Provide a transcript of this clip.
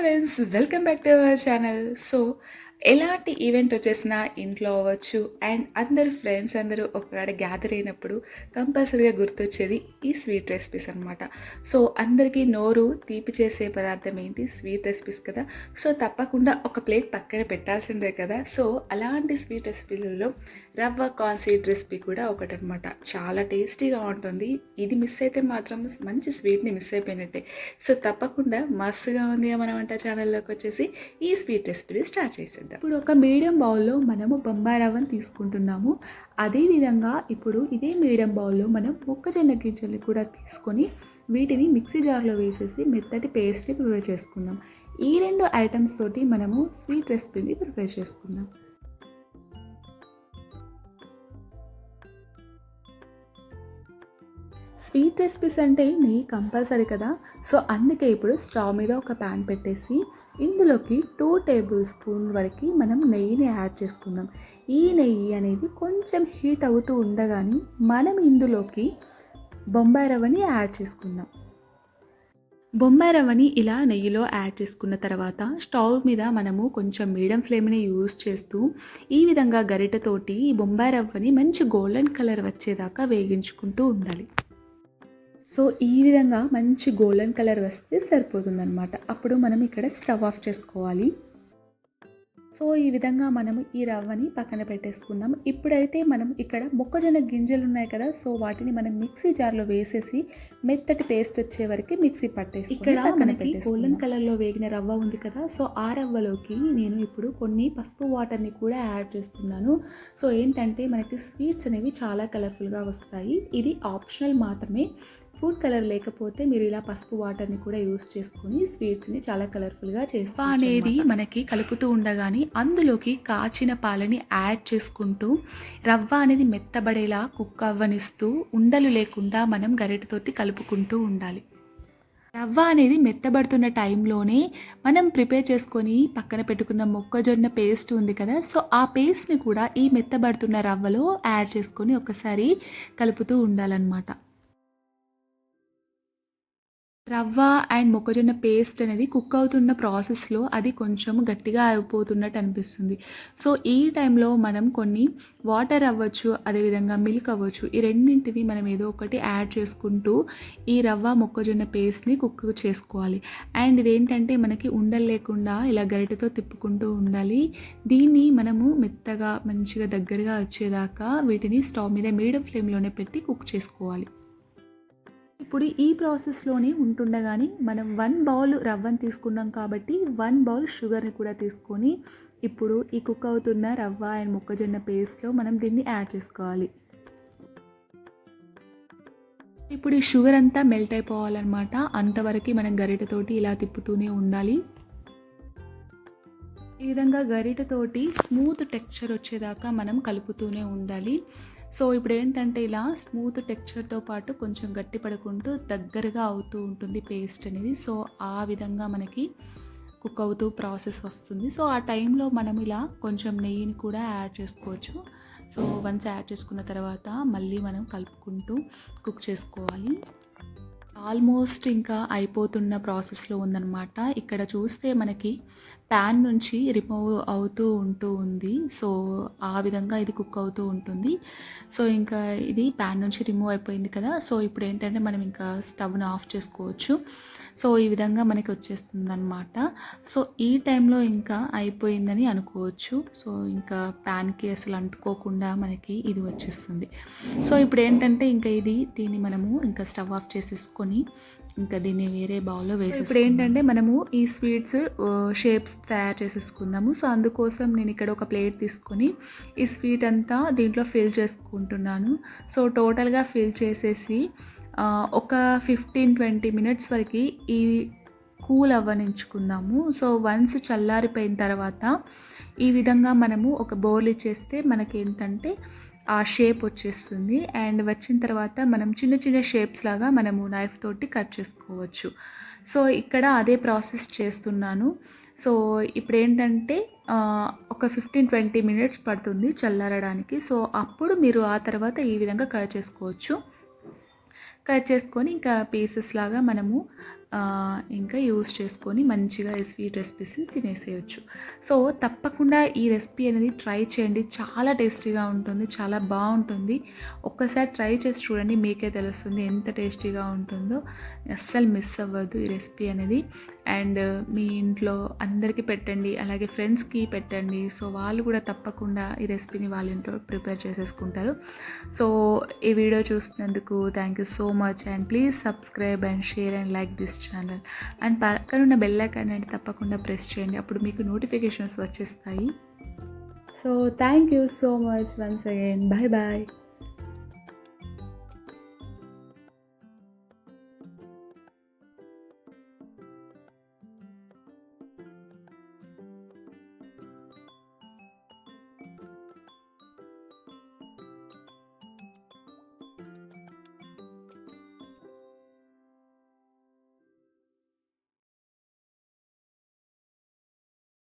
Friends welcome back to our channel so ఎలాంటి event వచ్చేసినా ఇంట్లో అవ్వచ్చు. అండ్ అందరు ఫ్రెండ్స్ అందరూ ఒకవేళ గ్యాదర్ అయినప్పుడు కంపల్సరీగా గుర్తొచ్చేది ఈ స్వీట్ రెసిపీస్ అనమాట సో అందరికీ నోరు తీపి చేసే పదార్థం ఏంటి? స్వీట్ రెసిపీస్ కదా. సో తప్పకుండా ఒక ప్లేట్ పక్కన పెట్టాల్సిందే కదా. సో అలాంటి స్వీట్ రెసిపీలలో రవ్వ కార్న్ సీడ్ రెసిపీ కూడా ఒకటనమాట చాలా టేస్టీగా ఉంటుంది. ఇది మిస్ అయితే మాత్రం మంచి స్వీట్ని మిస్ అయిపోయినట్టే. సో తప్పకుండా మస్తుగా ఉంది మన వంట ఛానల్లోకి వచ్చేసి ఈ స్వీట్ రెసిపీని స్టార్ట్ చేసేద్దాం ఇప్పుడు ఒక మీడియం బౌల్లో మనము బొంబాయి రవ్వను తీసుకుంటున్నాము అదేవిధంగా ఇప్పుడు ఇదే మీడియం బౌల్లో మనం మొక్కజొన్న గింజలు కూడా తీసుకొని వీటిని మిక్సీ జార్లో వేసేసి మెత్తటి పేస్ట్ని ప్రిపేర్ చేసుకుందాం. ఈ రెండు ఐటమ్స్ తోటి మనము స్వీట్ రెసిపీని ప్రిపేర్ చేసుకుందాం. స్వీట్ రెసిపీస్ అంటే నెయ్యి కంపల్సరీ కదా. సో అందుకే ఇప్పుడు స్టవ్ మీద ఒక ప్యాన్ పెట్టేసి ఇందులోకి టూ టేబుల్ స్పూన్ వరకు మనం నెయ్యిని యాడ్ చేసుకుందాం. ఈ నెయ్యి అనేది కొంచెం హీట్ అవుతూ ఉండగానే మనం ఇందులోకి బొంబాయి రవ్వని యాడ్ చేసుకుందాం. బొంబాయి రవ్వని ఇలా నెయ్యిలో యాడ్ చేసుకున్న తర్వాత స్టవ్ మీద మనము కొంచెం మీడియం ఫ్లేమ్ని యూజ్ చేస్తూ ఈ విధంగా గరిటతోటి ఈ బొంబాయి రవ్వని మంచి గోల్డెన్ కలర్ వచ్చేదాకా వేగించుకుంటూ ఉండాలి. సో ఈ విధంగా మంచి గోల్డెన్ కలర్ వస్తే సరిపోతుందన్నమాట. అప్పుడు మనం ఇక్కడ స్టవ్ ఆఫ్ చేసుకోవాలి. సో ఈ విధంగా మనము ఈ రవ్వని పక్కన పెట్టేసుకుందాం. ఇప్పుడైతే మనం ఇక్కడ మొక్కజొన్న గింజలు ఉన్నాయి కదా సో వాటిని మనం మిక్సీ జార్లో వేసేసి మెత్తటి పేస్ట్ వచ్చే వరకు మిక్సీ పట్టేసి ఇక్కడ పక్కన గోల్డెన్ కలర్లో వేగిన రవ్వ ఉంది కదా సో ఆ రవ్వలోకి నేను ఇప్పుడు కొన్ని పసుపు వాటర్ని కూడా యాడ్ చేస్తున్నాను. సో ఏంటంటే మనకి స్వీట్స్ అనేవి చాలా కలర్ఫుల్గా వస్తాయి. ఇది ఆప్షనల్ మాత్రమే. ఫుడ్ కలర్ లేకపోతే మీరు ఇలా పసుపు వాటర్ని కూడా యూస్ చేసుకుని స్వీట్స్ని చాలా కలర్ఫుల్గా చేస్తా అనేది మనకి కలుపుతూ ఉండగానే అందులోకి కాచిన పాలని యాడ్ చేసుకుంటూ రవ్వ అనేది మెత్తబడేలా కుక్ అవ్వనిస్తూ ఉండలు లేకుండా మనం గరిటతోటి కలుపుకుంటూ ఉండాలి. రవ్వ అనేది మెత్తబడుతున్న టైంలోనే మనం ప్రిపేర్ చేసుకొని పక్కన పెట్టుకున్న మొక్కజొన్న పేస్ట్ ఉంది కదా సో ఆ పేస్ట్ని కూడా ఈ మెత్తబడుతున్న రవ్వలో యాడ్ చేసుకొని ఒకసారి కలుపుతూ ఉండాలన్నమాట. రవ్వ అండ్ మొక్కజొన్న పేస్ట్ అనేది కుక్ అవుతున్న ప్రాసెస్లో అది కొంచెం గట్టిగా అయిపోతున్నట్టు అనిపిస్తుంది. సో ఈ టైంలో మనం కొన్ని వాటర్ అవ్వచ్చు అదేవిధంగా మిల్క్ అవ్వచ్చు ఈ రెండింటిని మనం ఏదో ఒకటి యాడ్ చేసుకుంటూ ఈ రవ్వ మొక్కజొన్న పేస్ట్ని కుక్ చేసుకోవాలి. అండ్ ఇదేంటంటే మనకి ఉండలు లేకుండా ఇలా గరిటెతో తిప్పుకుంటూ ఉండాలి. దీన్ని మనము మెత్తగా మంచిగా దగ్గరగా వచ్చేదాకా వీటిని స్టవ్ మీద మీడియం ఫ్లేమ్లోనే పెట్టి కుక్ చేసుకోవాలి. ఇప్పుడు ఈ ప్రాసెస్లోనే ఉంటుండగానే మనం వన్ బౌల్ రవ్వను తీసుకున్నాం కాబట్టి వన్ బౌల్ షుగర్ని కూడా తీసుకొని ఇప్పుడు ఈ కుక్ అవుతున్న రవ్వ అండ్ మొక్కజొన్న పేస్ట్లో మనం దీన్ని యాడ్ చేసుకోవాలి. ఇప్పుడు ఈ షుగర్ అంతా మెల్ట్ అయిపోవాలన్నమాట. అంతవరకు మనం గరిటతోటి ఇలా తిప్పుతూనే ఉండాలి. ఈ విధంగా గరిటతోటి స్మూత్ టెక్స్చర్ వచ్చేదాకా మనం కలుపుతూనే ఉండాలి. సో ఇప్పుడు ఏంటంటే ఇలా స్మూత్ టెక్స్చర్తో పాటు కొంచెం గట్టి పడుకుంటూ దగ్గరగా అవుతూ ఉంటుంది పేస్ట్ అనేది. సో ఆ విధంగా మనకి కుక్ అవుతూ ప్రాసెస్ వస్తుంది. సో ఆ టైంలో మనం ఇలా కొంచెం నెయ్యిని కూడా యాడ్ చేసుకోవచ్చు. సో వన్స్ యాడ్ చేసుకున్న తర్వాత మళ్ళీ మనం కలుపుకుంటూ కుక్ చేసుకోవాలి. ఆల్మోస్ట్ ఇంకా అయిపోతున్న ప్రాసెస్లో ఉందన్నమాట. ఇక్కడ చూస్తే మనకి ప్యాన్ నుంచి రిమూవ్ అవుతూ ఉంటూ ఉంది. సో ఆ విధంగా ఇది కుక్ అవుతూ ఉంటుంది. సో ఇంకా ఇది ప్యాన్ నుంచి రిమూవ్ అయిపోయింది కదా. సో ఇప్పుడు ఏంటంటే మనం ఇంకా స్టవ్ని ఆఫ్ చేసుకోవచ్చు. సో ఈ విధంగా మనకి వచ్చేస్తుంది అనమాట సో ఈ టైంలో ఇంకా అయిపోయిందని అనుకోవచ్చు. సో ఇంకా ప్యాన్కి అసలు అంటుకోకుండా మనకి ఇది వచ్చేస్తుంది. సో ఇప్పుడు ఏంటంటే ఇంకా ఇది దీన్ని మనము ఇంకా స్టవ్ ఆఫ్ చేసేసుకొని ఇంకా దీన్ని వేరే బౌల్లో వేసి ఇప్పుడు ఏంటంటే మనము ఈ స్వీట్స్ షేప్స్ తయారు చేసేసుకుందాము సో అందుకోసం నేను ఇక్కడ ఒక ప్లేట్ తీసుకొని ఈ స్వీట్ అంతా దీంట్లో ఫిల్ చేసుకుంటున్నాను. సో టోటల్గా ఫిల్ చేసేసి ఒక ఫిఫ్టీన్ ట్వంటీ మినిట్స్ వరకు ఈ కూల్ అవ్వనించుకుందాము సో వన్స్ చల్లారిపోయిన తర్వాత ఈ విధంగా మనము ఒక బౌల్ ఇచ్చేస్తే మనకి ఏంటంటే ఆ షేప్ వచ్చేస్తుంది. అండ్ వచ్చిన తర్వాత మనం చిన్న చిన్న షేప్స్ లాగా మనము నైఫ్ తోటి కట్ చేసుకోవచ్చు. సో ఇక్కడ అదే ప్రాసెస్ చేస్తున్నాను. సో ఇప్పుడు ఏంటంటే ఒక ఫిఫ్టీన్ ట్వంటీ మినిట్స్ పడుతుంది చల్లారడానికి. సో అప్పుడు మీరు ఆ తర్వాత ఈ విధంగా కట్ చేసుకోవచ్చు. కట్ చేసుకొని ఇంకా పీసెస్ లాగా మనము ఇంకా యూస్ చేసుకొని మంచిగా ఈ స్వీట్ రెసిపీస్ని తినేసేయచ్చు. సో తప్పకుండా ఈ రెసిపీ అనేది ట్రై చేయండి. చాలా టేస్టీగా ఉంటుంది చాలా బాగుంటుంది. ఒక్కసారి ట్రై చేసి చూడండి మీకే తెలుస్తుంది ఎంత టేస్టీగా ఉంటుందో. అస్సలు మిస్ అవ్వద్దు ఈ రెసిపీ అనేది. అండ్ మీ ఇంట్లో అందరికీ పెట్టండి అలాగే ఫ్రెండ్స్కి పెట్టండి. సో వాళ్ళు కూడా తప్పకుండా ఈ రెసిపీని వాళ్ళ ఇంట్లో ప్రిపేర్ చేసేసుకుంటారు. సో ఈ వీడియో చూసినందుకు thank you so much. And please subscribe and share and like this channel and పక్కన ఉన్న బెల్ ఐకాన్ అంటే తప్పకుండా ప్రెస్ చేయండి. అప్పుడు మీకు నోటిఫికేషన్స్ వచ్చేస్తాయి. So thank you so much once again bye bye